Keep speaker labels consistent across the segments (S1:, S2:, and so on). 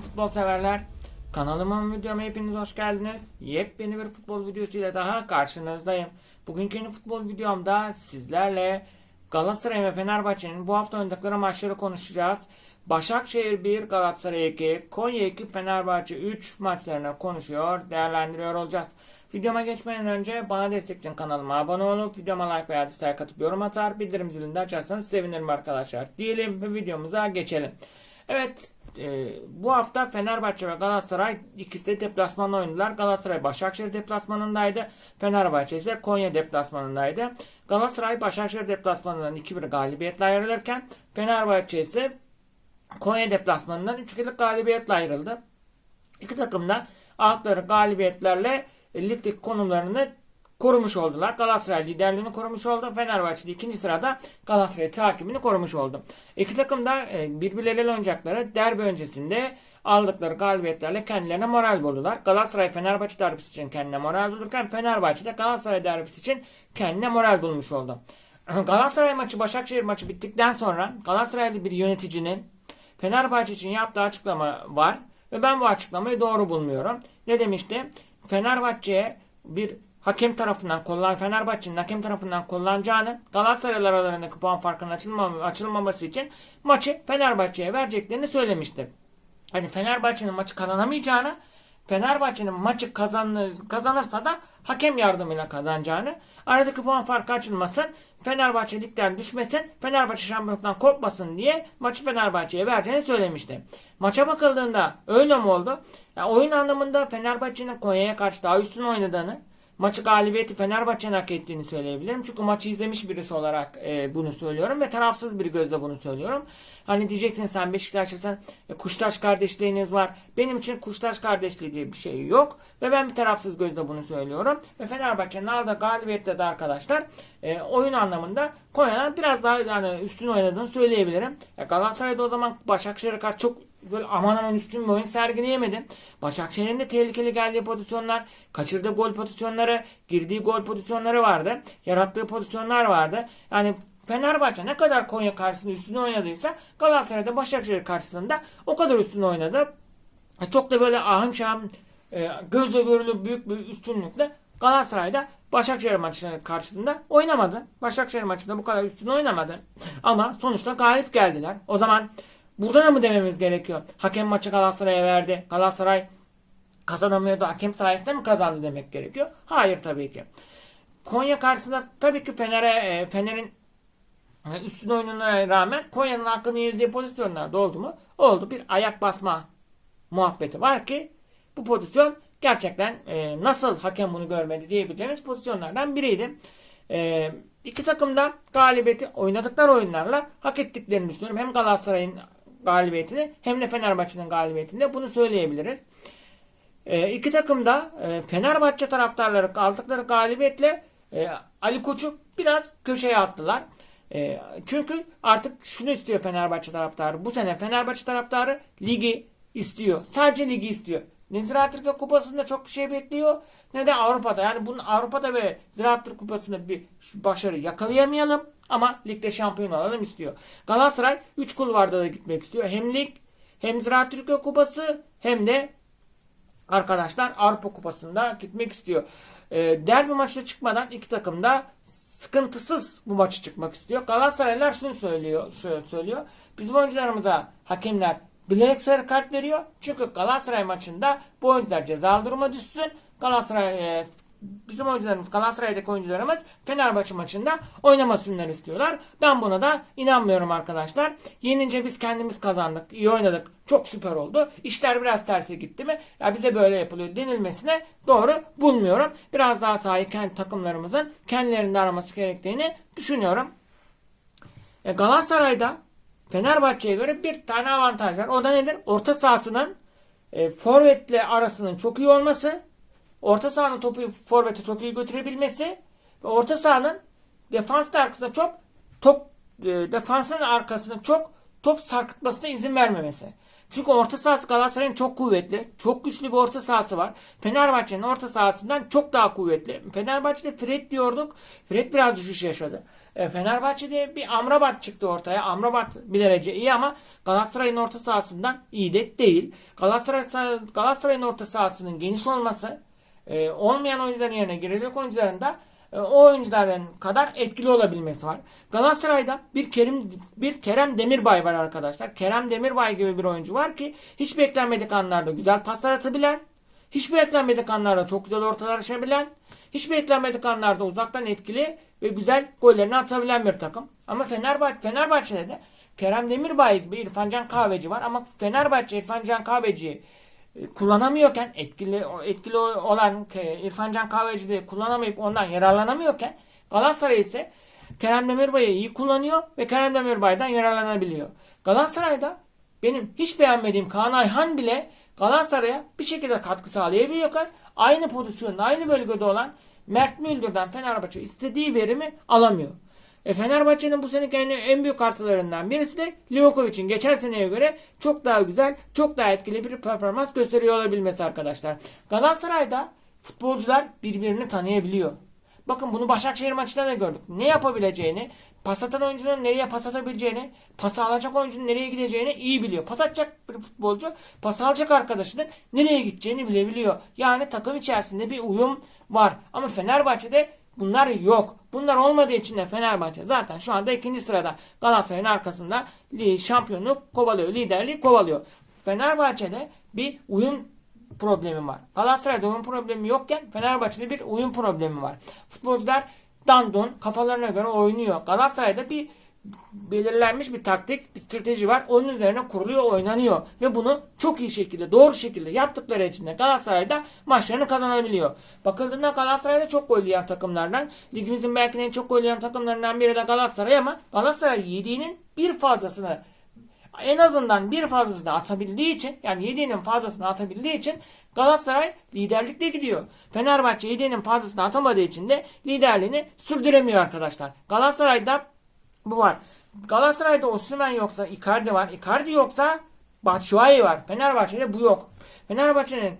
S1: futbol severler. Kanalıma videoma hepiniz hoş geldiniz. Yepyeni bir futbol videosuyla daha karşınızdayım. Bugünkü yeni futbol videomda sizlerle Galatasaray ve Fenerbahçe'nin bu hafta oynadıkları maçları konuşacağız. Başakşehir 1, Galatasaray 2, Konya 2, Fenerbahçe 3 maçlarını konuşuyor, değerlendiriyor olacağız. Videoma geçmeden önce bana destek için kanalıma abone olup videoma like veya dislike atıp yorum atar, bildirim zilini de açarsanız sevinirim arkadaşlar. Diyelim ve videomuza geçelim. Evet e, bu hafta Fenerbahçe ve Galatasaray ikisi de deplasmanda oynadılar. Galatasaray Başakşehir deplasmanındaydı. Fenerbahçe ise Konya deplasmanındaydı. Galatasaray Başakşehir deplasmanından 2-1 galibiyetle ayrılırken Fenerbahçe ise Konya deplasmanından 3-2'lik galibiyetle ayrıldı. İki takım da aldıkları galibiyetlerle ligdeki konumlarını korumuş oldular. Galatasaray liderliğini korumuş oldu. Fenerbahçe de ikinci sırada Galatasaray takibini korumuş oldu. İki takım da e, birbirleriyle oynayacakları derbi öncesinde aldıkları galibiyetlerle kendilerine moral buldular. Galatasaray Fenerbahçe derbisi için kendine moral bulurken Fenerbahçe de Galatasaray derbisi için kendine moral bulmuş oldu. Galatasaray maçı Başakşehir maçı bittikten sonra Galatasaraylı bir yöneticinin Fenerbahçe için yaptığı açıklama var ve ben bu açıklamayı doğru bulmuyorum. Ne demişti? Fenerbahçe'ye bir hakem tarafından kullan Fenerbahçe'nin hakem tarafından kullanacağını Galatasaraylar aralarındaki puan farkının açılmam açılmaması için maçı Fenerbahçe'ye vereceklerini söylemişti. Hani Fenerbahçe'nin maçı kazanamayacağını Fenerbahçe'nin maçı kazanır, kazanırsa da hakem yardımıyla kazanacağını, aradaki puan farkı açılmasın, Fenerbahçe ligden düşmesin, Fenerbahçe şampiyonluktan kopmasın diye maçı Fenerbahçe'ye vereceğini söylemişti. Maça bakıldığında öyle mi oldu? Ya oyun anlamında Fenerbahçe'nin Konya'ya karşı daha üstün oynadığını, maçı galibiyeti Fenerbahçe'nin hak ettiğini söyleyebilirim. Çünkü maçı izlemiş birisi olarak e, bunu söylüyorum ve tarafsız bir gözle bunu söylüyorum. Hani diyeceksin sen Beşiktaşlısın, e, Kuştaş kardeşliğiniz var. Benim için Kuştaş kardeşliği diye bir şey yok ve ben bir tarafsız gözle bunu söylüyorum. Ve Fenerbahçe'nin aldığı galibiyette de arkadaşlar e, oyun anlamında Konya'dan biraz daha yani üstün oynadığını söyleyebilirim. E, Galatasaray'da o zaman Başakşehir'e karşı çok böyle aman aman üstün bir oyun sergileyemedi. Başakşehir'in de tehlikeli geldiği pozisyonlar, kaçırdığı gol pozisyonları, girdiği gol pozisyonları vardı. Yarattığı pozisyonlar vardı. Yani Fenerbahçe ne kadar Konya karşısında üstün oynadıysa Galatasaray'da Başakşehir karşısında o kadar üstün oynadı. Çok da böyle ahım şahım e, gözle görülür büyük bir üstünlükle Galatasaray'da Başakşehir maçı karşısında oynamadı. Başakşehir maçında bu kadar üstün oynamadı. Ama sonuçta galip geldiler. O zaman burada da mı dememiz gerekiyor? Hakem maçı Galatasaray'a verdi. Galatasaray kazanamıyordu. Hakem sayesinde mi kazandı demek gerekiyor? Hayır tabii ki. Konya karşısında tabii ki Fener'e e, Fener'in e, üstün oyununa rağmen Konya'nın hakkını yenildiği pozisyonlarda oldu mu? Oldu. Bir ayak basma muhabbeti var ki bu pozisyon gerçekten e, nasıl hakem bunu görmedi diyebileceğimiz pozisyonlardan biriydi. E, iki takım da galibiyeti oynadıkları oyunlarla hak ettiklerini düşünüyorum. Hem Galatasaray'ın galibiyetini hem de Fenerbahçe'nin galibiyetini de bunu söyleyebiliriz. E, iki takım da e, Fenerbahçe taraftarları aldıkları galibiyetle e, Ali Koç'u biraz köşeye attılar. E, çünkü artık şunu istiyor Fenerbahçe taraftarı. Bu sene Fenerbahçe taraftarı ligi istiyor. Sadece ligi istiyor. Ne Ziraat Türkiye Kupası'nda çok şey bekliyor ne de Avrupa'da. Yani bunun Avrupa'da ve Ziraat Türkiye Kupası'nda bir başarı yakalayamayalım ama ligde şampiyon olalım istiyor. Galatasaray 3 kulvarda da gitmek istiyor. Hem lig hem Ziraat Türkiye Kupası hem de arkadaşlar Avrupa Kupası'nda gitmek istiyor. E, derbi maçına çıkmadan iki takım da sıkıntısız bu maçı çıkmak istiyor. Galatasaraylılar şunu söylüyor, şöyle söylüyor. Bizim oyuncularımıza hakemler bilerek sarı kart veriyor. Çünkü Galatasaray maçında bu oyuncular cezalı duruma düşsün. Galatasaray e, bizim oyuncularımız Galatasaray'daki oyuncularımız Fenerbahçe maçında oynamasınlar istiyorlar. Ben buna da inanmıyorum arkadaşlar. Yenince biz kendimiz kazandık. iyi oynadık. Çok süper oldu. İşler biraz terse gitti mi? Ya bize böyle yapılıyor denilmesine doğru bulmuyorum. Biraz daha sahayı kendi takımlarımızın kendilerinde araması gerektiğini düşünüyorum. E, Galatasaray'da Fenerbahçe'ye göre bir tane avantaj var. O da nedir? Orta sahasının e, forvetle arasının çok iyi olması, orta sahanın topu forvete çok iyi götürebilmesi ve orta sahanın defans arkasında çok top e, defansın arkasında çok top sarkıtmasına izin vermemesi. Çünkü orta sahası Galatasaray'ın çok kuvvetli. Çok güçlü bir orta sahası var. Fenerbahçe'nin orta sahasından çok daha kuvvetli. Fenerbahçe'de Fred diyorduk. Fred biraz düşüş yaşadı. E, Fenerbahçe'de bir Amrabat çıktı ortaya. Amrabat bir derece iyi ama Galatasaray'ın orta sahasından iyi de değil. Galatasaray Galatasaray'ın orta sahasının geniş olması e, olmayan oyuncuların yerine girecek oyuncuların da o oyuncuların kadar etkili olabilmesi var. Galatasaray'da bir Kerim bir Kerem Demirbay var arkadaşlar. Kerem Demirbay gibi bir oyuncu var ki hiç beklenmedik anlarda güzel paslar atabilen, hiç beklenmedik anlarda çok güzel ortalar açabilen, hiç beklenmedik anlarda uzaktan etkili ve güzel gollerini atabilen bir takım. Ama Fenerbahçe Fenerbahçe'de de Kerem Demirbay gibi İrfan Can Kahveci var ama Fenerbahçe İrfan Can Kahveci'yi kullanamıyorken etkili etkili olan e, İrfan Can Kahveci'de kullanamayıp ondan yararlanamıyorken Galatasaray ise Kerem Demirbay'ı iyi kullanıyor ve Kerem Demirbay'dan yararlanabiliyor. Galatasaray'da benim hiç beğenmediğim Kaan Ayhan bile Galatasaray'a bir şekilde katkı sağlayabiliyorken aynı pozisyonda aynı bölgede olan Mert Müldür'den Fenerbahçe istediği verimi alamıyor. E Fenerbahçe'nin bu seneki en, büyük artılarından birisi de Livakovic'in geçen seneye göre çok daha güzel, çok daha etkili bir performans gösteriyor olabilmesi arkadaşlar. Galatasaray'da futbolcular birbirini tanıyabiliyor. Bakın bunu Başakşehir maçında da gördük. Ne yapabileceğini, pas atan oyuncunun nereye pas atabileceğini, pas alacak oyuncunun nereye gideceğini iyi biliyor. Pas atacak bir futbolcu, pas alacak arkadaşının nereye gideceğini bilebiliyor. Yani takım içerisinde bir uyum var. Ama Fenerbahçe'de Bunlar yok. Bunlar olmadığı için de Fenerbahçe zaten şu anda ikinci sırada Galatasaray'ın arkasında şampiyonluk kovalıyor, liderliği kovalıyor. Fenerbahçe'de bir uyum problemi var. Galatasaray'da uyum problemi yokken Fenerbahçe'de bir uyum problemi var. Futbolcular dandon kafalarına göre oynuyor. Galatasaray'da bir belirlenmiş bir taktik, bir strateji var. Onun üzerine kuruluyor, oynanıyor. Ve bunu çok iyi şekilde, doğru şekilde yaptıkları için de Galatasaray'da maçlarını kazanabiliyor. Bakıldığında Galatasaray'da çok gol yiyen takımlardan, ligimizin belki en çok gol yiyen takımlarından biri de Galatasaray ama Galatasaray yediğinin bir fazlasını en azından bir fazlasını atabildiği için yani yediğinin fazlasını atabildiği için Galatasaray liderlikte gidiyor. Fenerbahçe yediğinin fazlasını atamadığı için de liderliğini sürdüremiyor arkadaşlar. Galatasaray'da bu var. Galatasaray'da Osimhen yoksa Icardi var. Icardi yoksa Batshuayi var. Fenerbahçe'de bu yok. Fenerbahçe'nin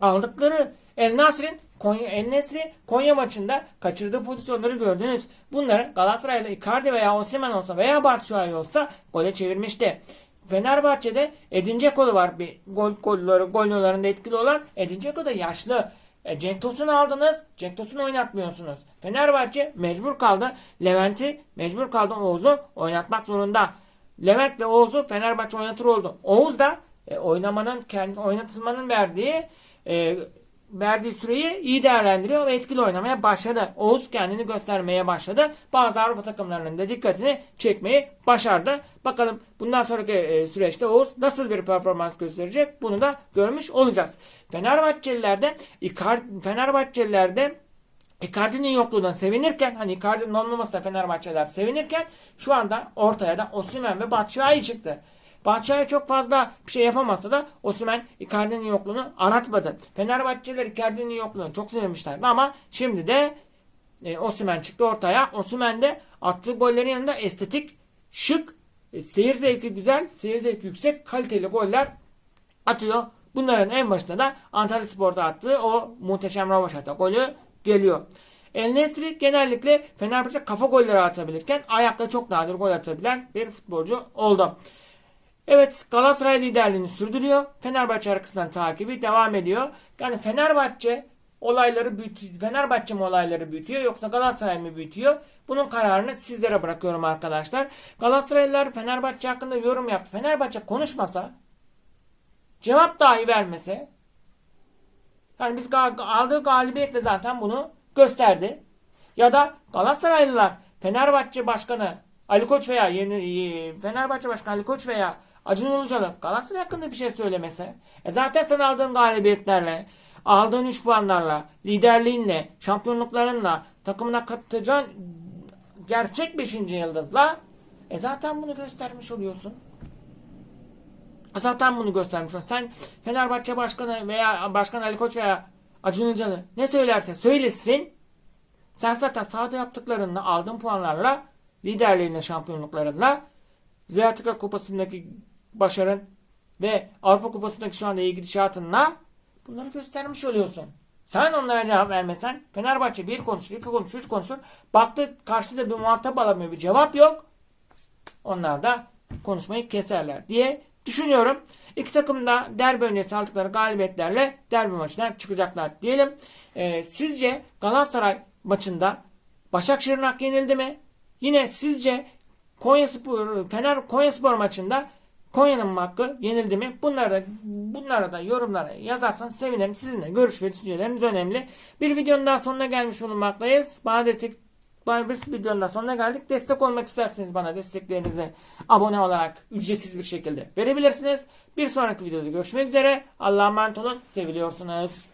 S1: aldıkları El Nasr'in Konya, El Nesri Konya maçında kaçırdığı pozisyonları gördünüz. Bunları Galatasaray'la Icardi veya Osimhen olsa veya Batshuayi olsa gole çevirmişti. Fenerbahçe'de Edin Dzeko var bir gol golleri, gol yollarında etkili olan. Edin Dzeko da yaşlı. E, Cenk Tosun'u aldınız. Cenk Tosun'u oynatmıyorsunuz. Fenerbahçe mecbur kaldı. Levent'i mecbur kaldı Oğuz'u oynatmak zorunda. Levent ve Oğuz'u Fenerbahçe oynatır oldu. Oğuz da e, oynamanın kendi oynatılmanın verdiği e, verdiği süreyi iyi değerlendiriyor ve etkili oynamaya başladı. Oğuz kendini göstermeye başladı. Bazı Avrupa takımlarının da dikkatini çekmeyi başardı. Bakalım bundan sonraki e, süreçte Oğuz nasıl bir performans gösterecek bunu da görmüş olacağız. Fenerbahçelilerde Fenerbahçelilerde Icardi'nin yokluğundan sevinirken hani Icardi'nin olmamasına Fenerbahçeler sevinirken şu anda ortaya da Osimhen ve Batshuayi çıktı. Batshuayi çok fazla bir şey yapamasa da Osimhen Icardi'nin yokluğunu aratmadı. Fenerbahçeliler Icardi'nin yokluğunu çok sevmişlerdi ama şimdi de e, Osimhen çıktı ortaya. Osimhen de attığı gollerin yanında estetik, şık, e, seyir zevki güzel, seyir zevki yüksek, kaliteli goller atıyor. Bunların en başında da Antalya Spor'da attığı o muhteşem Ravaşata golü geliyor. El Nesri genellikle Fenerbahçe kafa golleri atabilirken ayakla çok nadir gol atabilen bir futbolcu oldu. Evet Galatasaray liderliğini sürdürüyor. Fenerbahçe arkasından takibi devam ediyor. Yani Fenerbahçe olayları büyütüyor. Fenerbahçe mi olayları büyütüyor yoksa Galatasaray mı büyütüyor? Bunun kararını sizlere bırakıyorum arkadaşlar. Galatasaraylılar Fenerbahçe hakkında yorum yaptı. Fenerbahçe konuşmasa cevap dahi vermese yani biz aldığı galibiyetle zaten bunu gösterdi. Ya da Galatasaraylılar Fenerbahçe Başkanı Ali Koç veya yeni Fenerbahçe Başkanı Ali Koç veya Acun Ilıcalı Galatasaray hakkında bir şey söylemese. E zaten sen aldığın galibiyetlerle, aldığın 3 puanlarla, liderliğinle, şampiyonluklarınla takımına katacağın gerçek 5. yıldızla e zaten bunu göstermiş oluyorsun. E zaten bunu göstermiş oluyorsun. Sen Fenerbahçe Başkanı veya Başkan Ali Koç veya Acun Ilıcalı ne söylerse söylesin. Sen zaten sahada yaptıklarınla aldığın puanlarla liderliğinle şampiyonluklarınla Ziraat Kupası'ndaki başarın ve Avrupa Kupası'ndaki şu anda iyi gidişatınla bunları göstermiş oluyorsun. Sen onlara cevap vermesen Fenerbahçe bir konuşur, iki konuşur, üç konuşur. Baktı karşıda bir muhatap alamıyor, bir cevap yok. Onlar da konuşmayı keserler diye düşünüyorum. İki takım da derbi öncesi aldıkları galibiyetlerle derbi maçına çıkacaklar diyelim. Ee, sizce Galatasaray maçında Başakşehir'in yenildi mi? Yine sizce Konyaspor, Fener Konyaspor maçında Konya'nın hakkı yenildi mi? Bunları da, bunlara da yorumlara yazarsan sevinirim. Sizinle görüş ve düşünceleriniz önemli. Bir videonun daha sonuna gelmiş bulunmaktayız. Bana destek bir videonun daha sonuna geldik. Destek olmak isterseniz bana desteklerinizi abone olarak ücretsiz bir şekilde verebilirsiniz. Bir sonraki videoda görüşmek üzere. Allah'a emanet olun. Seviliyorsunuz.